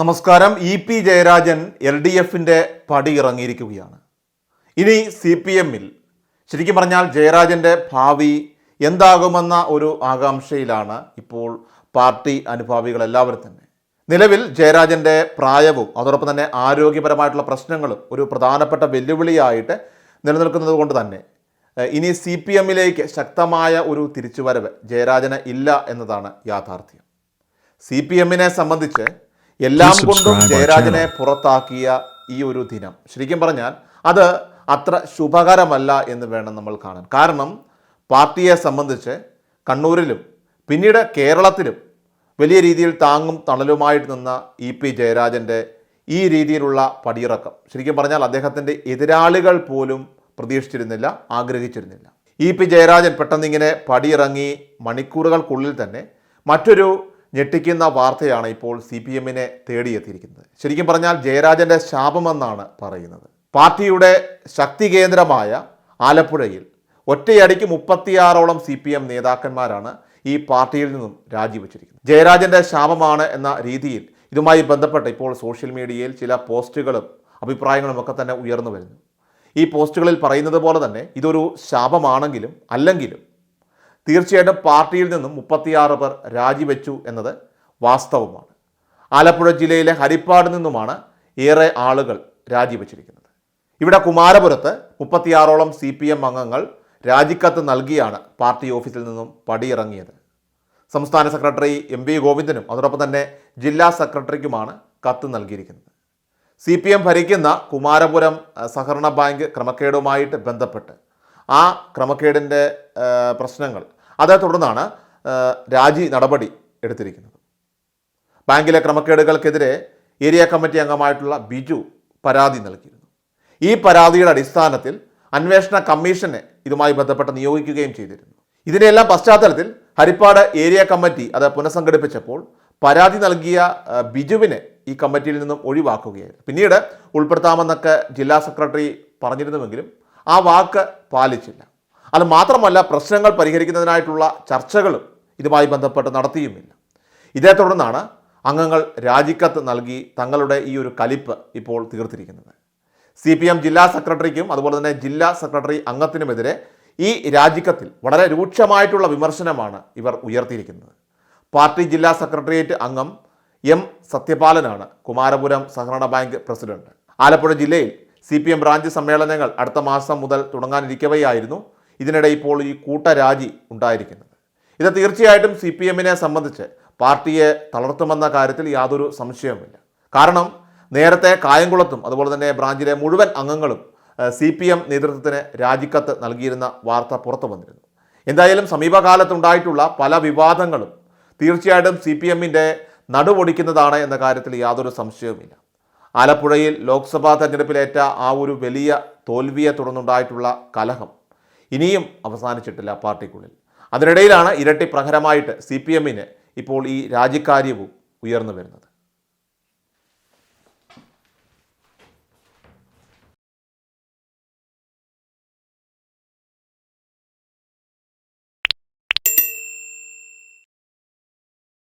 നമസ്കാരം. E P Jayarajan L D എഫിന്റെ പടി ഇറങ്ങിയിരിക്കുകയാണ്. ഇനി സി പി എമ്മിൽ ശരിക്കും പറഞ്ഞാൽ ജയരാജന്റെ ഭാവി എന്താകുമെന്ന ഒരു ആകാംക്ഷയിലാണ് ഇപ്പോൾ പാർട്ടി അനുഭാവികൾ എല്ലാവരും തന്നെ. നിലവിൽ ജയരാജന്റെ പ്രായവും അതോടൊപ്പം തന്നെ ആരോഗ്യപരമായിട്ടുള്ള പ്രശ്നങ്ങളും ഒരു പ്രധാനപ്പെട്ട വെല്ലുവിളിയായിട്ട് നിലനിൽക്കുന്നത് കൊണ്ട് തന്നെ ഇനി സി പി എമ്മിലേക്ക് ശക്തമായ ഒരു തിരിച്ചുവരവ് ജയരാജന് ഇല്ല എന്നതാണ് യാഥാർത്ഥ്യം. സി പി എമ്മിനെ സംബന്ധിച്ച് എല്ലാം കൊണ്ടും ജയരാജനെ പുറത്താക്കിയ ഈ ഒരു ദിനം. ശരിക്കും പറഞ്ഞാൽ അത് അത്ര ശുഭകരമല്ല എന്ന് വേണം നമ്മൾ കാണാൻ. കാരണം പാർട്ടിയെ സംബന്ധിച്ച് കണ്ണൂരിലും പിന്നീട് കേരളത്തിലും വലിയ രീതിയിൽ താങ്ങും തണലുമായിട്ട് നിന്ന ഇ പി ജയരാജന്റെ ഈ രീതിയിലുള്ള പടിയിറക്കം. ശരിക്കും പറഞ്ഞാൽ അദ്ദേഹത്തിന്റെ എതിരാളികൾ പോലും പ്രതീക്ഷിച്ചിരുന്നില്ല ആഗ്രഹിച്ചിരുന്നില്ല. ഇ പി ജയരാജൻ പെട്ടെന്നിങ്ങനെ പടിയിറങ്ങി മണിക്കൂറുകൾക്കുള്ളിൽ തന്നെ മറ്റൊരു ഞെട്ടിക്കുന്ന വാർത്തയാണ് ഇപ്പോൾ സി പി എമ്മിനെ തേടിയെത്തിയിരിക്കുന്നത്. ശരിക്കും പറഞ്ഞാൽ ജയരാജന്റെ ശാപമെന്നാണ് പറയുന്നത്. പാർട്ടിയുടെ ശക്തി കേന്ദ്രമായ ആലപ്പുഴയിൽ ഒറ്റയടിക്ക് മുപ്പത്തിയാറോളം സി പി എം നേതാക്കന്മാരാണ് ഈ പാർട്ടിയിൽ നിന്നും രാജിവെച്ചിരിക്കുന്നത്. ജയരാജന്റെ ശാപമാണ് എന്ന രീതിയിൽ ഇതുമായി ബന്ധപ്പെട്ട് ഇപ്പോൾ സോഷ്യൽ മീഡിയയിൽ ചില പോസ്റ്റുകളും അഭിപ്രായങ്ങളും ഒക്കെ തന്നെ ഉയർന്നു വരുന്നു. ഈ പോസ്റ്റുകളിൽ പറയുന്നത് പോലെ തന്നെ ഇതൊരു ശാപമാണെങ്കിലും അല്ലെങ്കിലും തീർച്ചയായിട്ടും പാർട്ടിയിൽ നിന്നും മുപ്പത്തിയാറ് പേർ രാജിവെച്ചു എന്നത് വാസ്തവമാണ്. ആലപ്പുഴ ജില്ലയിലെ ഹരിപ്പാട് നിന്നുമാണ് ഏറെ ആളുകൾ രാജിവെച്ചിരിക്കുന്നത്. ഇവിടെ കുമാരപുരത്ത് മുപ്പത്തിയാറോളം സി പി എം അംഗങ്ങൾ രാജിക്കത്ത് നൽകിയാണ് പാർട്ടി ഓഫീസിൽ നിന്നും പടിയിറങ്ങിയത്. സംസ്ഥാന സെക്രട്ടറി എം വി ഗോവിന്ദനും അതോടൊപ്പം തന്നെ ജില്ലാ സെക്രട്ടറിക്കുമാണ് കത്ത് നൽകിയിരിക്കുന്നത്. സി പി എം ഭരിക്കുന്ന കുമാരപുരം സഹകരണ ബാങ്ക് ക്രമക്കേടുമായിട്ട് ബന്ധപ്പെട്ട് ആ ക്രമക്കേടിന്റെ പ്രശ്നങ്ങൾ അതേ തുടർന്നാണ് രാജി നടപടി എടുത്തിരിക്കുന്നത്. ബാങ്കിലെ ക്രമക്കേടുകൾക്കെതിരെ ഏരിയ കമ്മിറ്റി അംഗമായിട്ടുള്ള ബിജു പരാതി നൽകിയിരുന്നു. ഈ പരാതിയുടെ അടിസ്ഥാനത്തിൽ അന്വേഷണ കമ്മീഷനെ ഇതുമായി ബന്ധപ്പെട്ട് നിയോഗിക്കുകയും ചെയ്തിരുന്നു. ഇതിനെല്ലാം പശ്ചാത്തലത്തിൽ ഹരിപ്പാട് ഏരിയ കമ്മിറ്റി അത് പുനഃസംഘടിപ്പിച്ചപ്പോൾ പരാതി നൽകിയ ബിജുവിനെ ഈ കമ്മിറ്റിയിൽ നിന്നും ഒഴിവാക്കുകയായിരുന്നു. പിന്നീട് ഉൾപ്പെടുത്താമെന്നൊക്കെ ജില്ലാ സെക്രട്ടറി പറഞ്ഞിരുന്നുവെങ്കിലും ആ വാക്ക് പാലിച്ചില്ല. അത് മാത്രമല്ല പ്രശ്നങ്ങൾ പരിഹരിക്കുന്നതിനായിട്ടുള്ള ചർച്ചകളും ഇതുമായി ബന്ധപ്പെട്ട് നടത്തിയുമില്ല. ഇതേ തുടർന്നാണ് അംഗങ്ങൾ രാജിക്കത്ത് നൽകി തങ്ങളുടെ ഈ ഒരു കലിപ്പ് ഇപ്പോൾ തീർത്തിരിക്കുന്നത്. സി പി എം ജില്ലാ സെക്രട്ടറിക്കും അതുപോലെ തന്നെ ജില്ലാ സെക്രട്ടറി അംഗത്തിനുമെതിരെ ഈ രാജിക്കത്തിൽ വളരെ രൂക്ഷമായിട്ടുള്ള വിമർശനമാണ് ഇവർ ഉയർത്തിയിരിക്കുന്നത്. പാർട്ടി ജില്ലാ സെക്രട്ടേറിയറ്റ് അംഗം എം സത്യപാലനാണ് കുമാരപുരം സഹകരണ ബാങ്ക് പ്രസിഡന്റ്. ആലപ്പുഴ ജില്ലയിൽ സി പി എം ബ്രാഞ്ച് സമ്മേളനങ്ങൾ അടുത്ത മാസം മുതൽ തുടങ്ങാനിരിക്കവെയായിരുന്നു ഇതിനിടെ ഇപ്പോൾ ഈ കൂട്ടരാജി ഉണ്ടായിരിക്കുന്നത്. ഇത് തീർച്ചയായിട്ടും സി പി എമ്മിനെ സംബന്ധിച്ച് പാർട്ടിയെ തളർത്തുമെന്ന കാര്യത്തിൽ യാതൊരു സംശയവുമില്ല. കാരണം നേരത്തെ കായംകുളത്തും അതുപോലെ തന്നെ ബ്രാഞ്ചിലെ മുഴുവൻ അംഗങ്ങളും സി പി എം നേതൃത്വത്തിന് രാജിക്കത്ത് നൽകിയിരുന്ന വാർത്ത പുറത്തു വന്നിരുന്നു. എന്തായാലും സമീപകാലത്തുണ്ടായിട്ടുള്ള പല വിവാദങ്ങളും തീർച്ചയായിട്ടും സി പി എമ്മിന്റെ നടുവൊടിക്കുന്നതാണ് എന്ന കാര്യത്തിൽ യാതൊരു സംശയവുമില്ല. ആലപ്പുഴയിൽ ലോക്സഭാ തെരഞ്ഞെടുപ്പിലേറ്റ ആ ഒരു വലിയ തോൽവിയെ തുടർന്നുണ്ടായിട്ടുള്ള കലഹം ഇനിയും അവസാനിച്ചിട്ടില്ല പാർട്ടിക്കുള്ളിൽ. അതിനിടയിലാണ് ഇരട്ടി പ്രഹരമായിട്ട് സി പി എമ്മിന് ഇപ്പോൾ ഈ രാജിക്കാര്യവും ഉയർന്നു വരുന്നത്.